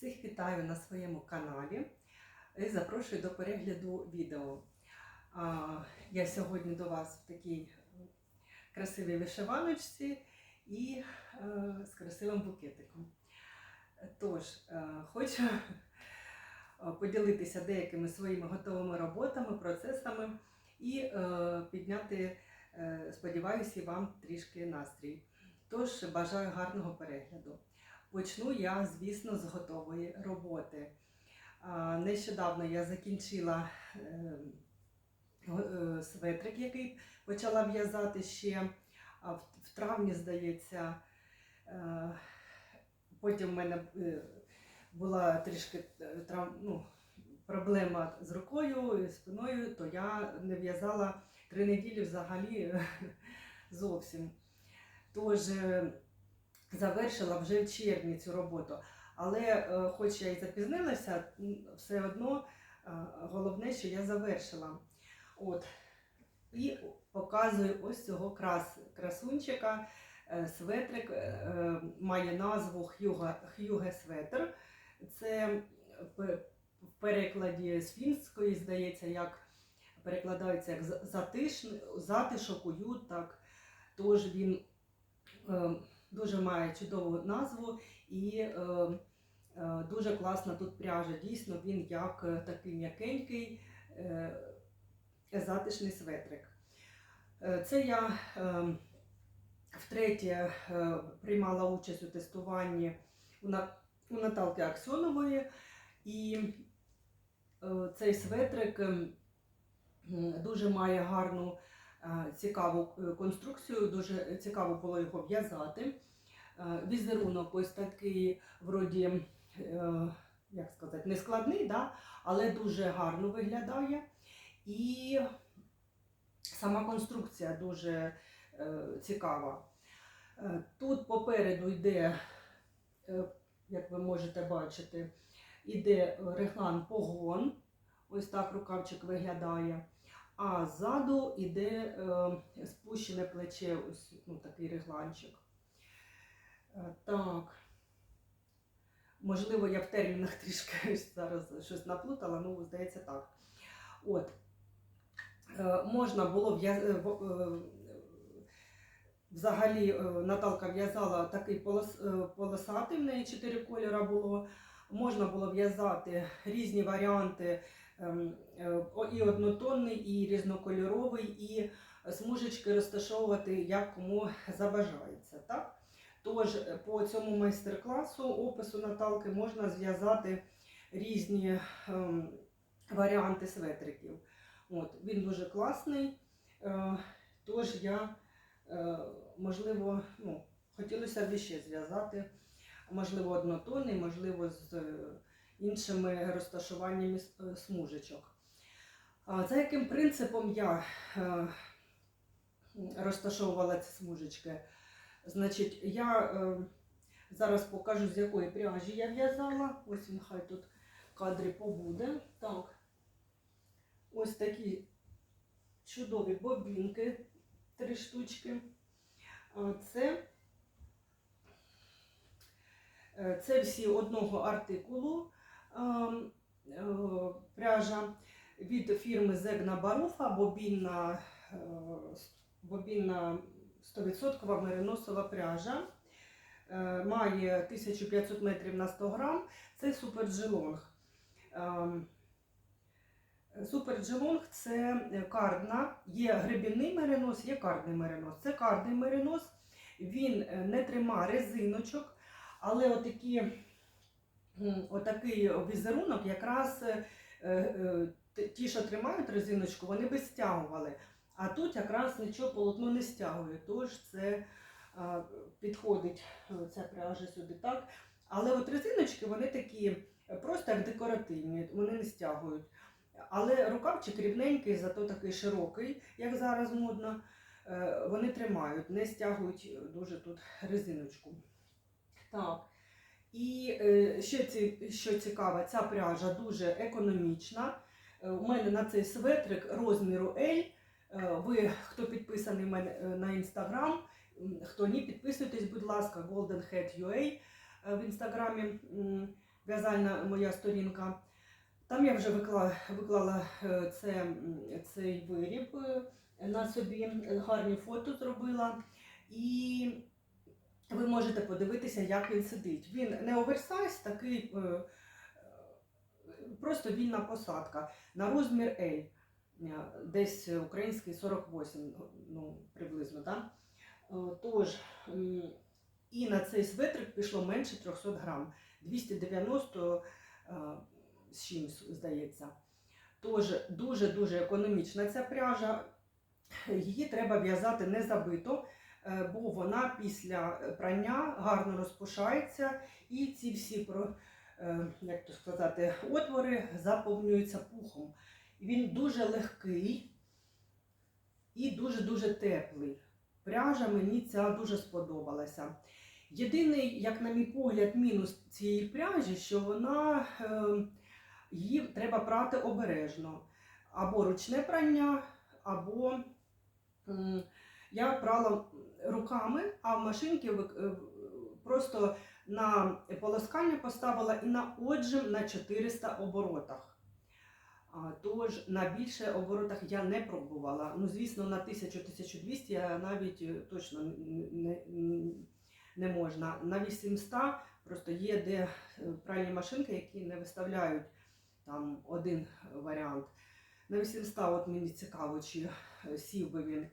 Всіх вітаю на своєму каналі і запрошую до перегляду відео. Я сьогодні до вас в такій красивій вишиваночці і е, з красивим букетиком. Тож, е, хочу е, поділитися деякими своїми готовими роботами, процесами і підняти, сподіваюся, вам трішки настрій. Тож бажаю гарного перегляду. Почну я, звісно, з готової роботи. Нещодавно я закінчила е, е, светрик, який почала в'язати ще в, травні, здається. Е, Потім в мене була трішки ну, проблема з рукою, спиною, то я не в'язала три неділі взагалі зовсім. Тож завершила вже в червні цю роботу. Але е, хоч я і запізнилася, все одно е, головне, що я завершила. От. І показую ось цього крас, красунчика. Е, Светрик має назву Х'юга, Х'юге Светр. Це в перекладі з фінської, здається, як перекладається як за- затиш, затишок, уют. Так. Тож він дуже має чудову назву і е, е, дуже класна тут пряжа. Дійсно, він як е, такий м'якенький е, затишний светрик. Е, Це я е, втретє е, приймала участь у тестуванні у, На- у Наталки Аксьонової. І е, цей светрик е, дуже має гарну цікаву е, конструкцію, дуже цікаво було його в'язати. Е, Візерунок ось такий, вроді, е, як сказати, не складний, да? але дуже гарно виглядає. І сама конструкція дуже е, цікава. Е, Тут попереду йде, е, як ви можете бачити, іде реглан погон. Ось так рукавчик виглядає. А ззаду іде е, спущене плече, ось ну, такий регланчик. Е, Так. Можливо, я в термінах трішки зараз щось наплутала, ну, здається, так. От. Е, Можна було Взагалі Наталка в'язала такий полос, полосатий, в неї чотири кольори було. Можна було в'язати різні варіанти і однотонний, і різнокольоровий, і смужечки розташовувати як кому забажається. Так? Тож е, по цьому майстер-класу опису Наталки можна зв'язати різні ем, варіанти светриків. От, він дуже класний. Е, тож я, е, можливо, ну, хотілося б ще зв'язати, можливо, однотонний, можливо, з е, іншими розташуваннями е, смужечок. За яким принципом я е, розташовувала ці смужечки? Значить, я е, зараз покажу, з якої пряжі я в'язала. Ось він хай тут в кадрі побуде. Так. Ось такі чудові бобінки, три штучки. Це, це всі одного артикулу пряжа від фірми Зегна Баруфа, бобінна, е, бобінна 100% мериносова пряжа. Е, Має 1500 метрів на 100 грам. Це суперджелонг. Ем, Суперджелонг це кардна, є гребінний меринос, є кардний меринос. Це кардний меринос, він е, не тримає резиночок, але отакі, отакий візерунок якраз е, е, ті, що тримають резиночку, вони би стягували. А тут якраз нічого полотно не стягує, тож це підходить е, ця пряжа сюди так. Але от резиночки вони такі просто як декоративні, вони не стягують. Але рукавчик рівненький, зато такий широкий, як зараз модно. Вони тримають, не стягують дуже тут резиночку. Так. І е, ще що цікаво, ця пряжа дуже економічна. Е, У мене на цей светрик розміру L. Е, Ви, хто підписаний мене на інстаграм, хто ні, підписуйтесь, будь ласка, Golden Head UA в інстаграмі. В'язальна моя сторінка. Там я вже виклала, виклала це, цей виріб на собі, гарні фото зробила. І ви можете подивитися, як він сидить. Він не оверсайз, такий е, е, просто вільна посадка на розмір L. Е, Десь український 48, ну, приблизно? Е, Тож, і на цей светрик пішло менше 300 грам. 290 е, з чимось, здається. Тож дуже-дуже економічна ця пряжа. Її треба в'язати не забито, е, бо вона після прання гарно розпушається і ці всі е, як то сказати, отвори заповнюються пухом. Він дуже легкий і дуже-дуже теплий. Пряжа мені ця дуже сподобалася. Єдиний, як на мій погляд, мінус цієї пряжі, що вона е, її треба прати обережно. Або ручне прання, або я прала руками, а в машинці е, просто на полоскання поставила і на отжим на 400 оборотах. Тож на більше оборотах я не пробувала. Ну, звісно, на 1000-1200 я навіть е, точно не, не, можна. На 800 просто є де е, пральні машинки, які не виставляють там один варіант. На 800 от мені цікаво, чи сів би він.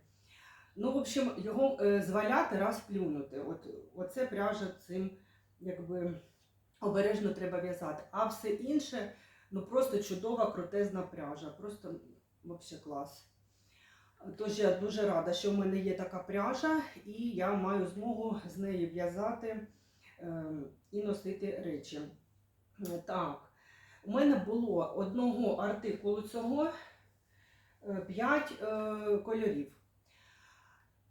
Ну, в общем, його е, зваляти раз плюнути. От, оце пряжа цим якби обережно треба в'язати. А все інше ну просто чудова, крутезна пряжа. Просто взагалі клас. Тож я дуже рада, що в мене є така пряжа, і я маю змогу з неї в'язати е, і носити речі. Е, Так, у мене було одного артикулу цього 5 кольорів.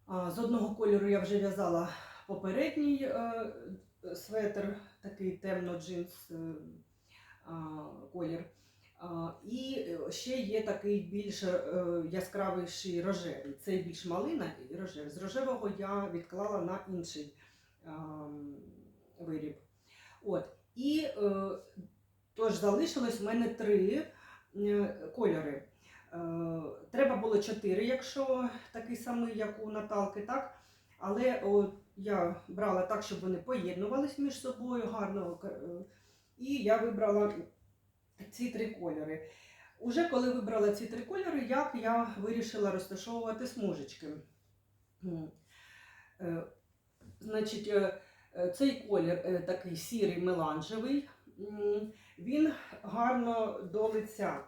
З одного кольору я вже в'язала попередній е, светр, такий темно-джинс е, колір. І ще є такий більш е, яскравіший рожевий. Цей більш малина і рожевий. З рожевого я відклала на інший виріб. От. І е, тож залишилось в мене три е, кольори. Е, Треба було чотири, якщо такий самий, як у Наталки, так? Але о, я брала так, щоб вони поєднувались між собою гарно. е, І я вибрала ці три кольори. Уже коли вибрала ці три кольори, як я вирішила розташовувати смужечки. Е, Значить, цей колір такий сірий меланжевий, він гарно до лиця.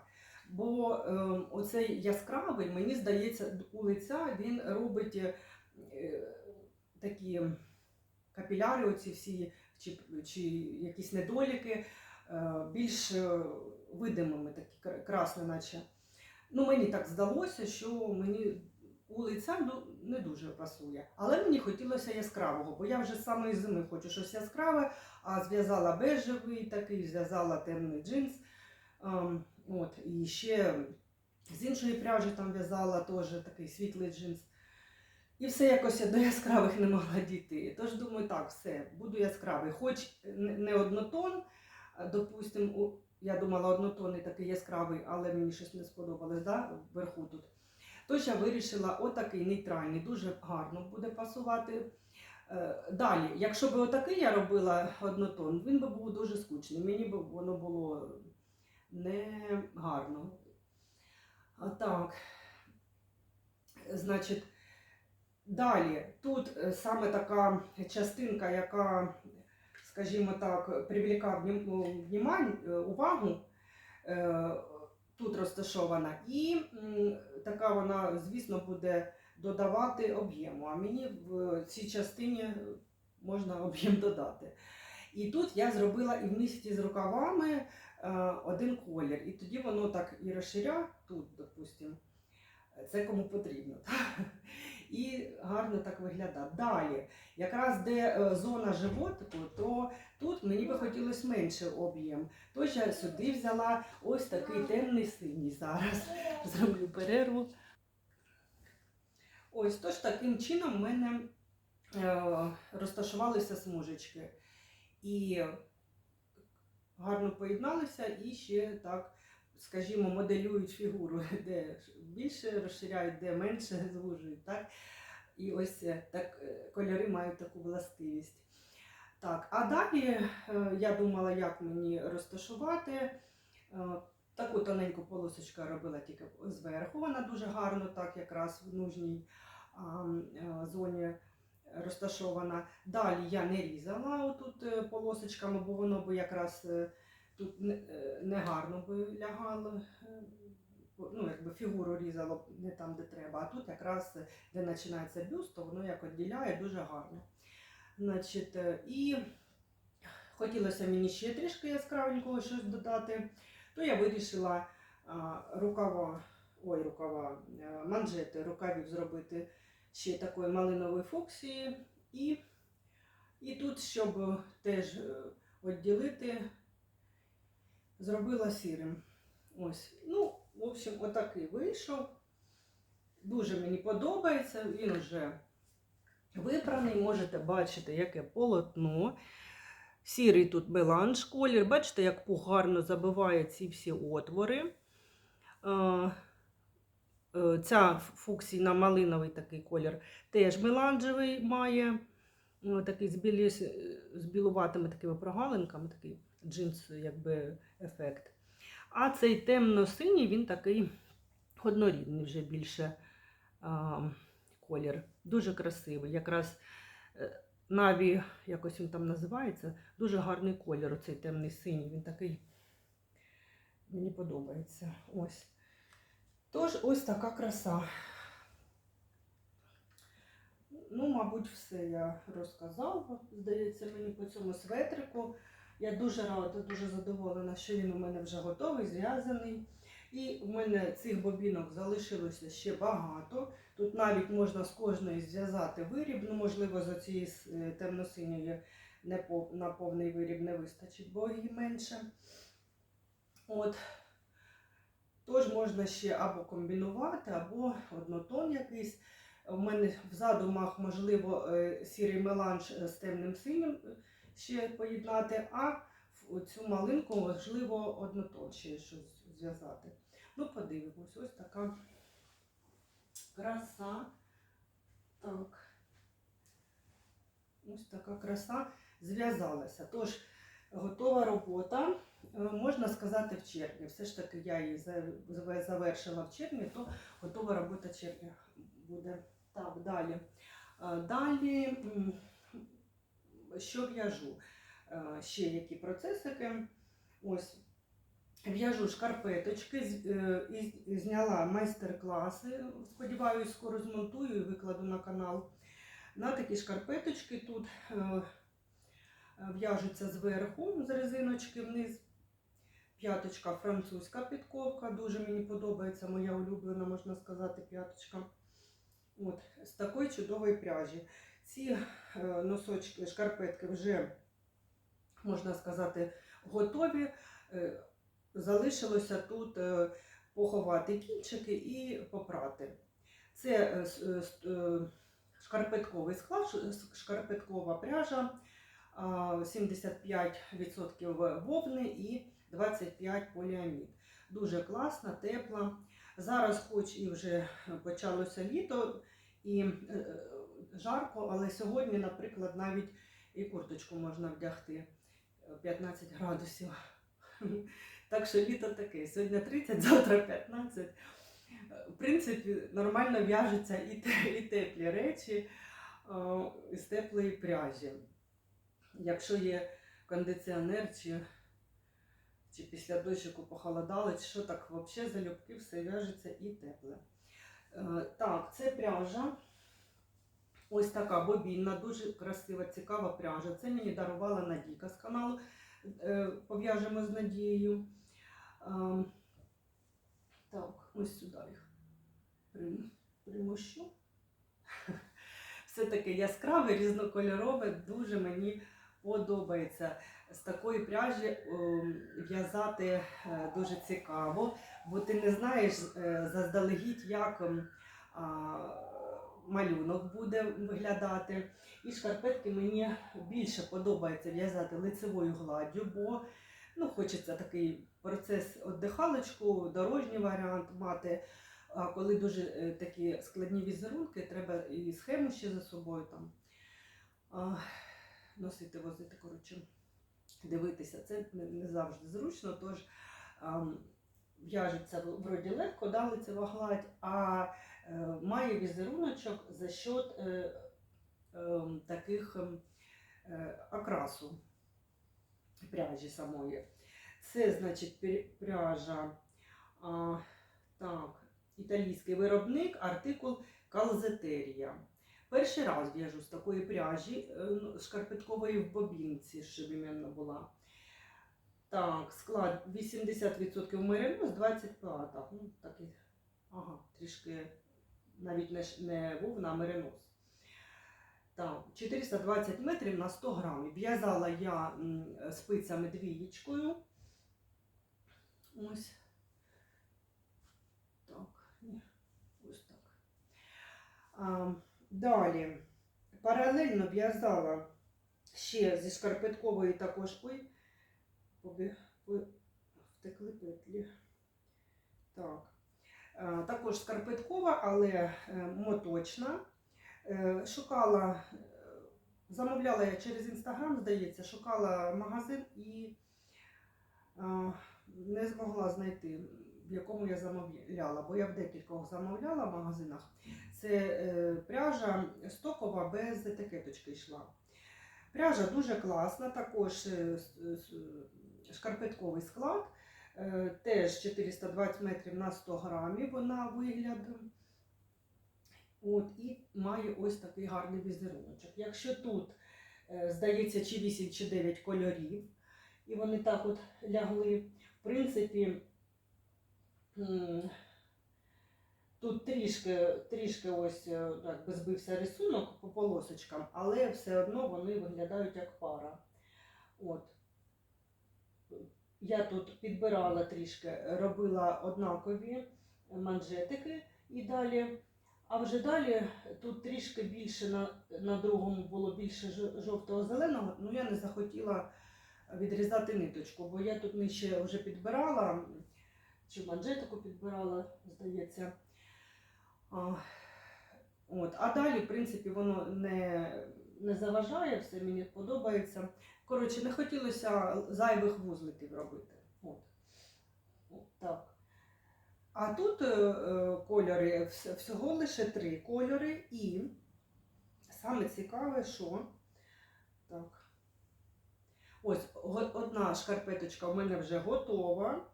Бо е, оцей яскравий, мені здається, у лиця він робить е, е, такі капіляри, оці всі, чи, чи якісь недоліки, е, більш е, видимими, такі кра- красні, наче. Ну, мені так здалося, що мені у лиця ну, не дуже пасує. Але мені хотілося яскравого, бо я вже з самої зими хочу щось яскраве, а зв'язала бежевий такий, зв'язала темний джинс. Ем, От, і ще з іншої пряжі там в'язала теж такий світлий джинс. І все якось я до яскравих не могла дійти. Тож думаю, так, все, буду яскравий. Хоч не однотон, а, допустим, у- я думала однотонний такий яскравий, але мені щось не сподобалось, да, вверху тут. Тож я вирішила отакий нейтральний, дуже гарно буде пасувати. Е, Далі, якщо б отакий я робила однотон, він би був дуже скучний. Мені б воно було не гарно. Так, значить, далі тут е, саме така частинка, яка, скажімо так, привлікає е, увагу, е, тут розташована, і така вона, звісно, буде додавати об'єму. А мені в цій частині можна об'єм додати. І тут я зробила і в місті з рукавами е, один колір. І тоді воно так і розширя тут, допустимо. Це кому потрібно. І гарно так виглядає. Далі, якраз де е, зона животику, то тут мені би хотілося менше об'єм. Тож я сюди взяла ось такий темний синій зараз. Зроблю перерву. Ось тож таким чином в мене е, розташувалися смужечки. І гарно поєдналися і ще так, скажімо, моделюють фігуру, де більше розширяють, де менше звужують. Так? І ось е, так е, кольори мають таку властивість. Так, а далі е, я думала, як мені розташувати. Таку тоненьку полосочку робила тільки зверху. Вона дуже гарно, так якраз в нужній зоні розташована. Далі я не різала отут е, полосочками, бо воно би якраз е, тут не- е, негарно би лягало. Ну, якби фігуру різало не там, де треба, а тут якраз де починається бюст, то воно як відділяє дуже гарно. Значить, і хотілося мені ще трішки яскравенького щось додати, то я вирішила рукава, ой, рукава, манжети рукавів зробити ще такої малинової фуксії. І, і тут, щоб теж е, відділити, зробила сірим. Ось. Ну, в общем, отакий вийшов. Дуже мені подобається. Він вже випраний. Можете бачити, яке полотно. Сірий тут меланж колір. Бачите, як пух гарно забиває ці всі отвори. Е, е, Ця фуксійна малиновий такий колір теж меланжевий має. е, Такий з, білі, з білуватими такими прогалинками, такий джинс, якби ефект. А цей темно-синій, він такий однорідний вже більше а, колір. Дуже красивий. Якраз е, Наві, якось він там називається, дуже гарний колір, оцей темний синій. Він такий мені подобається. Ось. Тож, ось така краса. Ну, мабуть, все я розказала. Здається, мені по цьому светрику. Я дуже рада, дуже задоволена, що він у мене вже готовий, зв'язаний. І у мене цих бобінок залишилося ще багато. Тут навіть можна з кожної зв'язати виріб. Ну, можливо, з цієї темно-синьої на повний виріб не вистачить, бо її менше. От. Тож можна ще або комбінувати, або однотон якийсь. У мене в задумах, можливо, е, сірий меланж з темним синім е, ще поєднати, а в цю малинку можливо однотон ще щось зв'язати. Ну, подивимось, ось така краса. Так. Ось така краса зв'язалася. Тож, готова робота, е, можна сказати, в червні. Все ж таки я її завершила в червні, то готова робота червня буде. Так, далі. Е, Далі, що в'яжу? Е, Ще які процесики. Ось в'яжу шкарпеточки, е, зняла майстер-класи. Сподіваюсь, скоро змонтую і викладу на канал. На такі шкарпеточки тут е, е, в'яжуться зверху з резиночки вниз. П'яточка французька підковка. Дуже мені подобається моя улюблена, можна сказати, п'яточка. От, з такої чудової пряжі. Ці е, носочки, шкарпетки вже, можна сказати, готові. Е, Залишилося тут е, поховати кінчики і попрати. Це шкарпетковий склад, шкарпеткова пряжа, 75% вовни і 25 поліамід. Дуже класна, тепла. Зараз, хоч і вже почалося літо і е, е, жарко, але сьогодні, наприклад, навіть і курточку можна вдягти е, 15 градусів. Так що літо таке. Сьогодні 30, завтра 15. Е, В принципі, нормально в'яжуться і, те- і теплі речі е, з теплої пряжі. Якщо є кондиціонер чи, чи після дощику похолодало, чи що так взагалі залюбки все в'яжеться і тепле. Е, Так, це пряжа. Ось така бобінна, дуже красива, цікава пряжа. Це мені дарувала Надійка з каналу. Е, Пов'яжемо з Надією. Ем, Так, ось сюди їх прим- примощу. Все таке яскраве, різнокольорове, дуже мені подобається. З такої пряжі ем, в'язати е, дуже цікаво, бо ти не знаєш е, заздалегідь, як ем, малюнок буде виглядати. І шкарпетки мені більше подобається в'язати лицевою гладдю, бо Ну, хочеться такий процес віддихалочку, дорожній варіант мати. А коли дуже е, такі складні візерунки, треба і схему ще за собою там носити, возити, коротше, дивитися. Це не, завжди зручно, тож а, в'яжеться вроді легко, да, лицева гладь, а е, має візеруночок за счет е, е, таких ем, е, окрасу пряжі самої. Це, значить, пряжа, а, так, італійський виробник, артикул Калзетерія. Перший раз в'яжу з такої пряжі е, ну, шкарпеткової в бобінці, щоб іменно була. Так, склад 80% меринос, 20 плата. Ну, такий, ага, трішки навіть не, не вовна, а меринос. Так, 420 метрів на 100 грамів. В'язала я спицями двієчкою. Ось. Так, ні, ось так. Далі. Паралельно в'язала ще зі шкарпеткової також. Втекли петлі. Так. Також шкарпеткова, але е, моточна. Е, Шукала, е, замовляла я через інстаграм, здається, шукала магазин і е, не змогла знайти, в якому я замовляла, бо я в декількох замовляла в магазинах. Це е, пряжа стокова без етикеточки йшла. Пряжа дуже класна, також е, шкарпетковий склад, е, теж 420 метрів на 100 грамів вона вигляд. От, і має ось такий гарний візеруночок. Якщо тут, здається, чи 8 чи 9 кольорів, і вони так от лягли, в принципі, тут трішки, трішки ось е, так би збився рисунок по полосочкам, але все одно вони виглядають як пара. От. Я тут підбирала трішки, робила однакові манжетики і далі. А вже далі тут трішки більше на, на другому було більше жовтого-зеленого, ну я не захотіла відрізати ниточку, бо я тут нижче вже підбирала, чи манжетику підбирала, здається. От. а далі, в принципі, воно не, не заважає, все мені подобається. Коротше, не хотілося зайвих вузликів робити. От. От так. А тут е, е, кольори, всього лише три кольори, і саме цікаве, що так. Ось одна шкарпеточка в мене вже готова.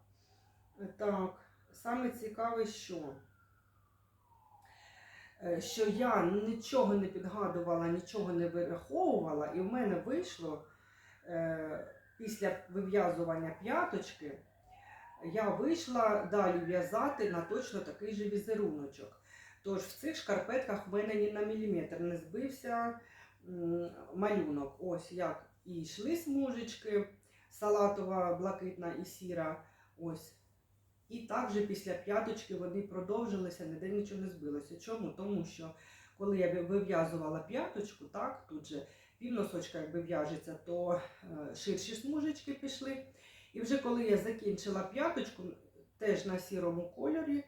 Так, саме цікаве, що, що я нічого не підгадувала, нічого не вираховувала, і в мене вийшло е, після вив'язування п'яточки я вийшла далі в'язати на точно такий же візеруночок. Тож в цих шкарпетках в мене ні на міліметр не збився малюнок. Ось як і йшли смужечки, салатова, блакитна і сіра. Ось. І також після п'яточки вони продовжилися, ніде нічого не збилося. Чому? Тому що коли я вив'язувала п'яточку, так, тут же півносочка якби в'яжеться, то е, ширші смужечки пішли. І вже коли я закінчила п'яточку, теж на сірому кольорі,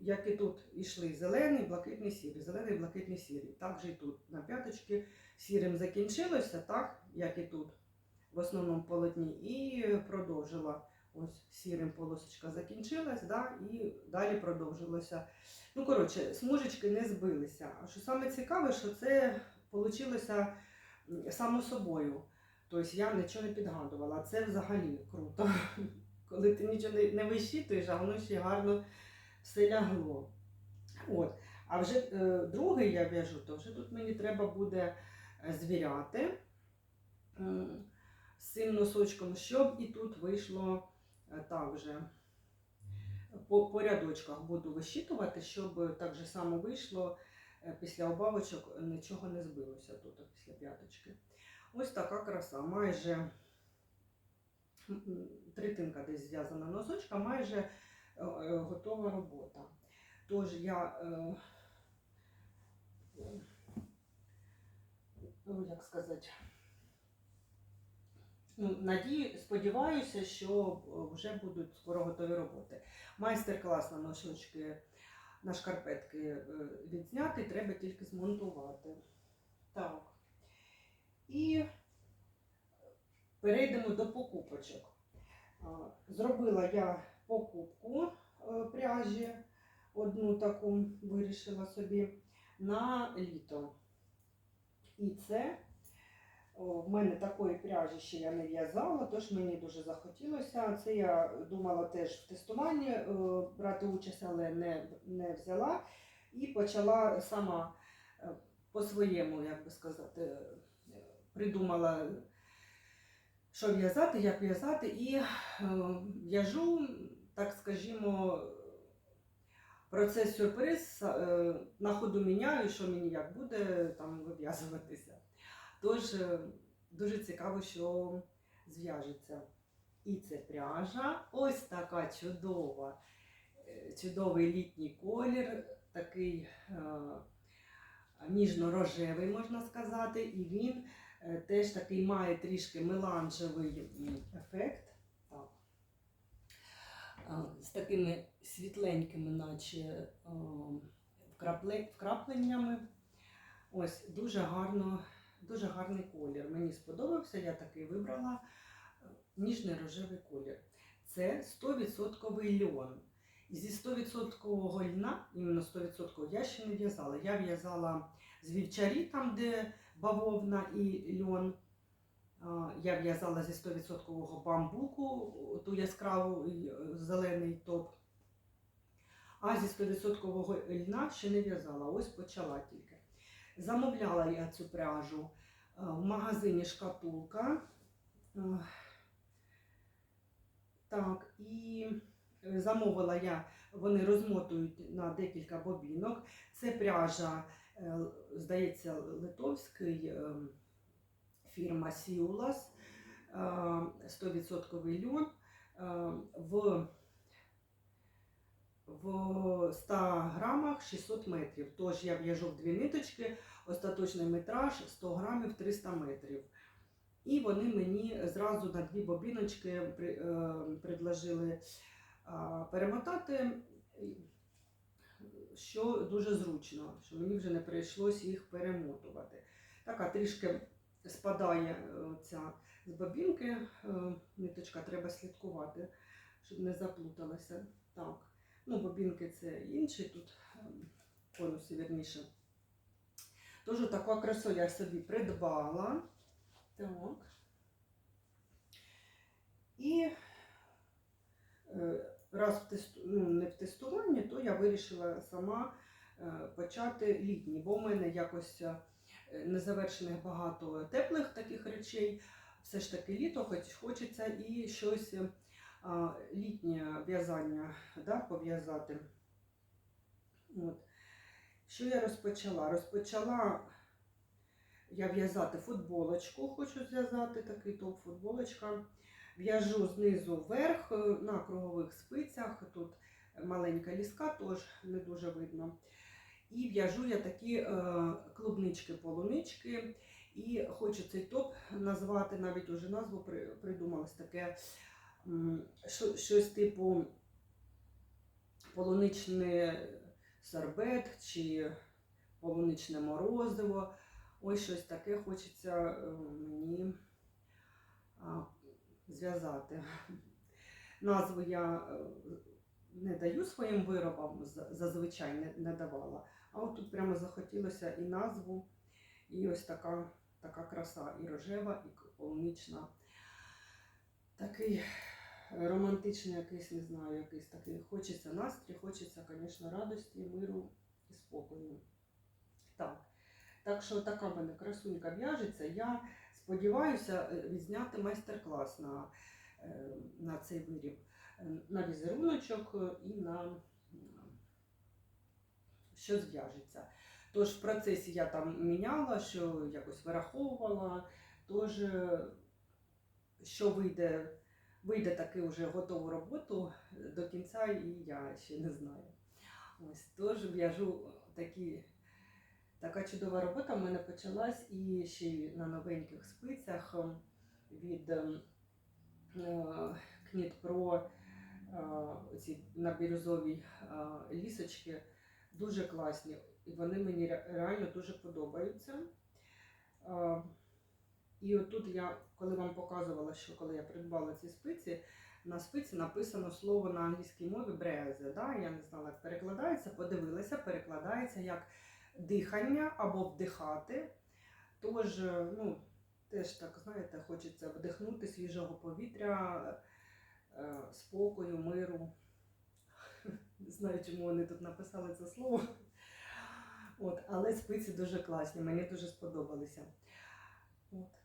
як і тут йшли зелений, блакитний, сірий, зелений, блакитний, сірий. Так же і тут на п'яточки сірим закінчилося, так, як і тут в основному полотні, і продовжила. Ось сірим полосочка закінчилась, да, і далі продовжилося. Ну, коротше, смужечки не збилися. А що саме цікаве, що це вийшло само собою. Тобто я нічого не підгадувала. Це взагалі круто. Коли ти нічого не, вищитуєш, а воно ще гарно все лягло. От. А вже е, другий я в'яжу, то вже тут мені треба буде е, звіряти з цим носочком, щоб і тут вийшло е, так же. По, по рядочках буду вищитувати, щоб так же само вийшло е, після обавочок нічого не збилося тут після п'яточки. Ось така краса. Майже третинка десь зв'язана носочка, майже е, готова робота. Тож я, ну, як сказати, надію, сподіваюся, що е, вже будуть скоро готові роботи. Майстер-клас на носочки, на шкарпетки е, відзняти, треба тільки змонтувати. Так. І перейдемо до покупочок. Зробила я покупку е, пряжі, одну таку вирішила собі на літо. І це в мене такої пряжі ще я не в'язала, тож мені дуже захотілося. Це я думала теж в тестуванні е, брати участь, але не, не взяла. І почала сама е, по-своєму, як би сказати, е, придумала, що в'язати, як в'язати, і в'яжу, так скажімо, процес сюрприз на ходу міняю, що мені як буде там вив'язуватися. Тож дуже цікаво, що зв'яжеться. І це пряжа, ось така чудова, е, чудовий літній колір, такий е, ніжно-рожевий, можна сказати, і він е, теж такий має трішки меланжевий ефект. Так. З такими світленькими, наче вкрапленнями. Ось дуже гарно, дуже гарний колір. Мені сподобався, я такий вибрала е, ніжний рожевий колір. Це 100% льон. І зі 100% льна, іменно 100% я ще не в'язала. Я в'язала з вівчарі, там, де бавовна і льон. Я в'язала зі 100% бамбуку, ту яскраву е, зелений топ. А зі 100% льна ще не в'язала, ось почала тільки. Замовляла я цю пряжу в магазині шкатулка. Е, Так, і е, замовила я, вони розмотують на декілька бобінок. Це пряжа, е, здається, литовський е, фірма Сіулас, е, 100% льон. е, В в 100 грамах 600 метрів. Тож я в'яжу в дві ниточки, остаточний метраж 100 грамів 300 метрів. І вони мені зразу на дві бобіночки е, предложили перемотати, що дуже зручно, що мені вже не прийшлось їх перемотувати. Така трішки спадає е, ця з бобінки, е, ниточка треба слідкувати, щоб не заплуталася. Так. Ну, бобінки це інші, тут ем, конуси вірніше. Тож таку красу я собі придбала. Так. І е, раз в тесту, ну, не в тестуванні, то я вирішила сама е, почати літній, бо в мене якось е, незавершених багато теплих таких речей. Все ж таки літо, хоч хочеться і щось літнє в'язання да, пов'язати. Що я розпочала? Розпочала я в'язати футболочку, хочу зв'язати такий топ футболочка. В'яжу знизу вверх е, на кругових спицях. Тут маленька ліска, тож не дуже видно. І в'яжу я такі е, клубнички-полунички. І хочу цей топ назвати, навіть уже назву придумалось таке щось типу полуничний сорбет чи полуничне морозиво. Ось щось таке хочеться е, мені зв'язати. Назву я е, не даю своїм виробам, зазвичай не, не давала. А от тут прямо захотілося і назву, і ось така, така краса, і рожева, і полунична. Такий романтичний якийсь, не знаю, якийсь такий. Хочеться настрій, хочеться, звісно, радості, миру і спокою. Так. Так що така в мене красунька в'яжеться. Я сподіваюся е, відзняти майстер-клас на, е, на цей виріб, е, на візеруночок і на що зв'яжеться. Тож в процесі я там міняла, що якось вираховувала, тож що вийде, вийде таки вже готову роботу до кінця, і я ще не знаю. Ось тож в'яжу такі. Така чудова робота в мене почалась і ще на новеньких спицях ем, від ем, е, Кніт Про е, ці на бірюзовій е, лісочки дуже класні. І вони мені реально дуже подобаються. І отут я, коли вам показувала, що коли я придбала ці спиці, на спиці написано слово на англійській мові брезе. Да? Я не знала, як перекладається, подивилася, перекладається як дихання або вдихати. Тож, е, ну, теж так, знаєте, хочеться вдихнути свіжого повітря, е, спокою, миру. Не знаю, чому вони тут написали це слово. От, але спиці дуже класні, мені дуже сподобалися. От.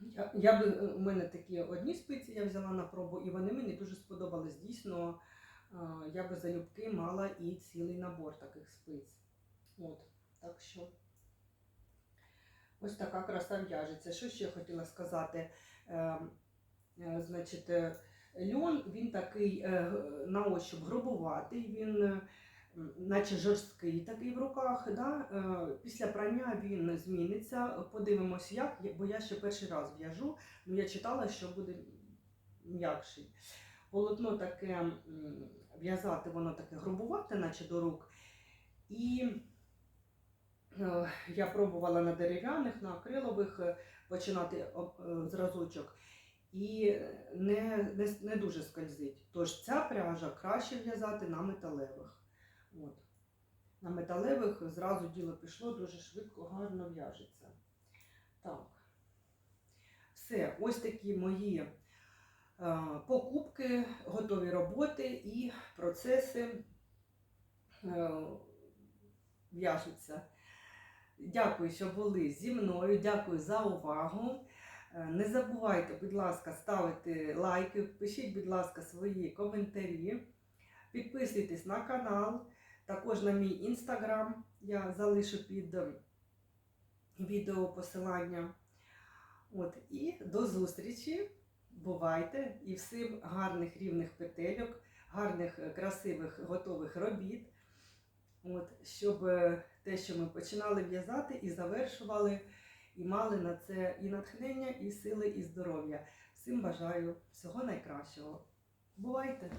Я, я би, у мене такі одні спиці я взяла на пробу, і вони мені дуже сподобались. Дійсно, е, я би залюбки мала і цілий набор таких спиць. От, так що. Ось така краса в'яжеться. Що ще хотіла сказати? Е, е, значить, е, льон він такий е, на ощуп грубуватий, він е, наче жорсткий такий в руках. Да? Е, після прання він зміниться. Подивимось, як, бо я ще перший раз в'яжу. Ну, я читала, що буде м'якший. Полотно таке в'язати, воно таке грубувате, наче до рук. І Е, Я пробувала на дерев'яних, на акрилових е, починати зразочок. І не, не, не дуже скользить. Тож ця пряжа краще в'язати на металевих. От. На металевих зразу діло пішло, дуже швидко, гарно в'яжеться. Так. Все, ось такі мої е, покупки, готові роботи і процеси е, в'яжуться. Дякую, що були зі мною. Дякую за увагу. Е, Не забувайте, будь ласка, ставити лайки, пишіть, будь ласка, свої коментарі. Підписуйтесь на канал, також на мій інстаграм. Я залишу під е, відео посилання. От, і до зустрічі. Бувайте і всім гарних рівних петельок, гарних, е, красивих, готових робіт. От, щоб е, те, що ми починали в'язати і завершували, і мали на це і натхнення, і сили, і здоров'я. Всім бажаю всього найкращого. Бувайте!